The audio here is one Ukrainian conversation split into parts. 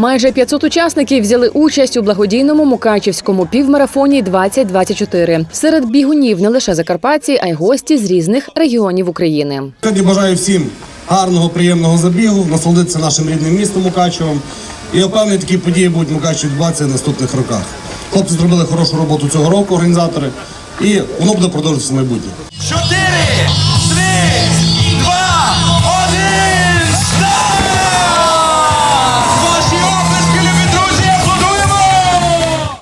Майже 500 учасників взяли участь у благодійному мукачівському півмарафоні 2024. Серед бігунів не лише закарпатці, а й гості з різних регіонів України. Сьогодні бажаю всім гарного, приємного забігу, насолодитися нашим рідним містом Мукачевом. І я впевнений, такі події будуть в Мукачеві відбуватися в наступних роках. Хлопці зробили хорошу роботу цього року, організатори, і воно буде продовжуватися в майбутньому. Чотири, три, два, один,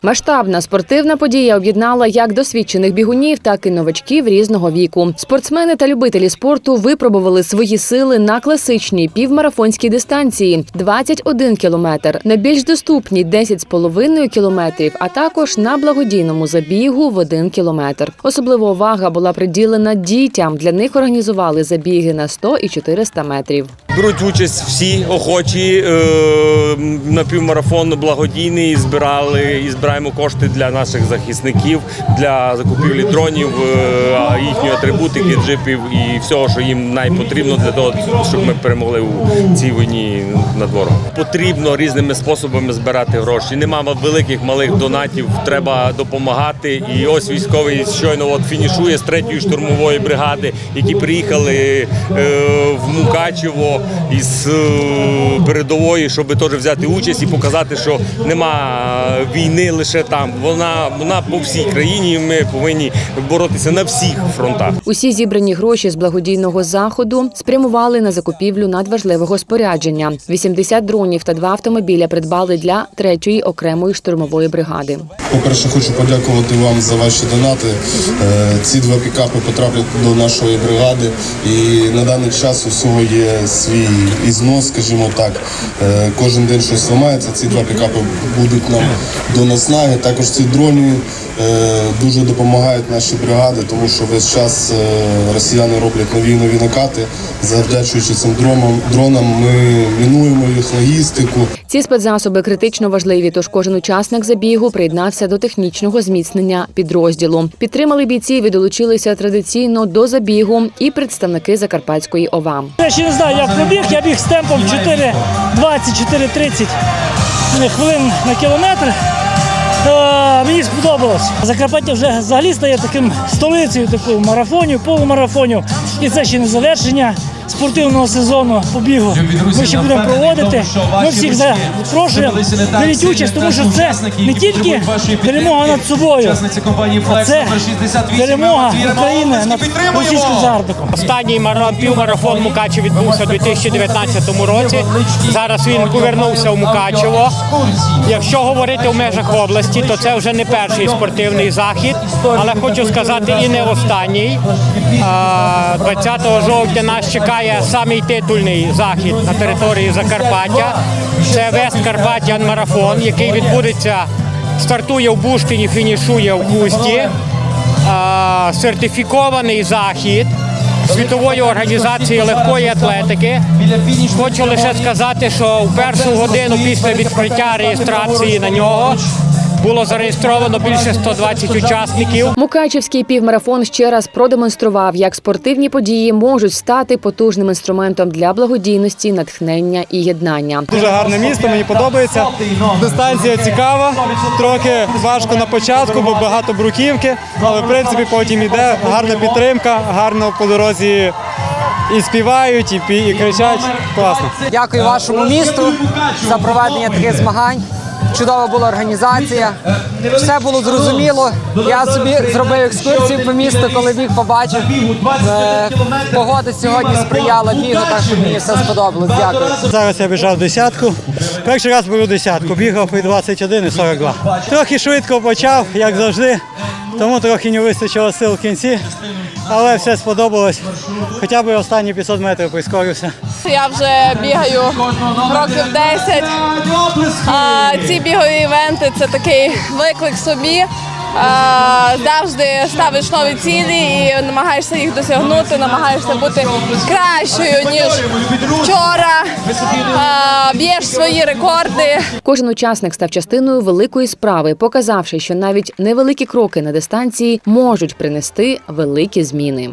Масштабна спортивна подія об'єднала як досвідчених бігунів, так і новачків різного віку. Спортсмени та любителі спорту випробували свої сили на класичній півмарафонській дистанції 21 кілометр, на більш доступній 10,5 кілометрів, а також на благодійному забігу в 1 кілометр. Особлива увага була приділена дітям. Для них організували забіги на 100 і 400 метрів. Беруть участь всі охочі е, на півмарафон благодійний. Збирали і збираємо кошти для наших захисників для закупівлі дронів, е, їхньої атрибутики, джипів і всього, що їм найпотрібно для того, щоб ми перемогли у цій війні над ворогом. Потрібно різними способами збирати гроші. Нема великих малих донатів. Треба допомагати. І ось військовий щойно от фінішує з третьої штурмової бригади, які приїхали е, в Мукачево із е, передової, щоб теж взяти участь і показати, що нема війни лише там. Вона вона по всій країні. і Ми повинні боротися на всіх фронтах. Усі зібрані гроші з благодійного заходу спрямували на закупівлю надважливого спорядження. 80 дронів та два автомобіля придбали для третьої окремої штурмової бригади. По-перше, хочу подякувати вам за ваші донати. Е, Ці два пікапи потраплять до нашої бригади, і на даний час у всього є свій ізнос, скажімо так. Е, Кожен день щось ламається. Ці два пікапи будуть нам до наснаги. Також ці дрони дуже допомагають нашій бригаді, тому що весь час е, росіяни роблять нові нові накати. Завдячуючи цим дронам, дронам ми мінуємо їх логістику. Ці спецзасоби критично важливі, тож кожен учасник забігу приєднався до технічного зміцнення підрозділу. Підтримали бійців і долучилися традиційно до забігу і представники Закарпатської ОВА. Я ще не знаю, як пробіг. Я біг з темпом 4,20-4,30 хвилин на кілометр. Е, Мені сподобалось. Закарпаття вже взагалі стає таким столицею такою марафонів, полумарафонів. І це ще не завершення спортивного сезону по бігу. Ми ще будемо проводити. Ми всіх запрошуємо. Беріть участь, тому що це не тільки перемога над собою, а це перемога України над російським загарбником. Останній півмарафон Мукачев відбувся у 2019 році. Зараз він повернувся в Мукачево. Якщо говорити в межах області, то це вже не перший спортивний захід, але хочу сказати і не останній. 20 жовтня нас чекає самий титульний захід на території Закарпаття. Це Вест Карпаттян марафон, який відбудеться, стартує в Буштині, фінішує в Кусті. Сертифікований захід світової організації легкої атлетики. Хочу лише сказати, що в першу годину після відкриття реєстрації на нього було зареєстровано більше 120 учасників. Мукачівський півмарафон ще раз продемонстрував, як спортивні події можуть стати потужним інструментом для благодійності, натхнення і єднання. Дуже гарне місто, мені подобається. Дистанція цікава, трохи важко на початку, бо багато бруківки, але в принципі потім іде гарна підтримка, гарно по дорозі і співають, і, пі- і кричать. Класно. Дякую вашому місту за проведення таких змагань. Чудова була організація. Все було зрозуміло. Я собі зробив екскурсію по місту, коли біг побачив. Е, Погода сьогодні сприяла бігу, так що мені все сподобалось. Дякую. Зараз я біжав десятку. Перший раз беру десятку, бігав і 21 і 42. Трохи швидко почав, як завжди, тому трохи не вистачило сил в кінці, але все сподобалось. Хоча б останні 500 метрів прискорився. Я вже бігаю років 10. А, ці бігові івенти це такий виклик собі. Завжди ставиш нові цілі і намагаєшся їх досягнути, намагаєшся бути кращою ніж вчора. Б'єш свої рекорди. Кожен учасник став частиною великої справи, показавши, що навіть невеликі кроки на дистанції можуть принести великі зміни.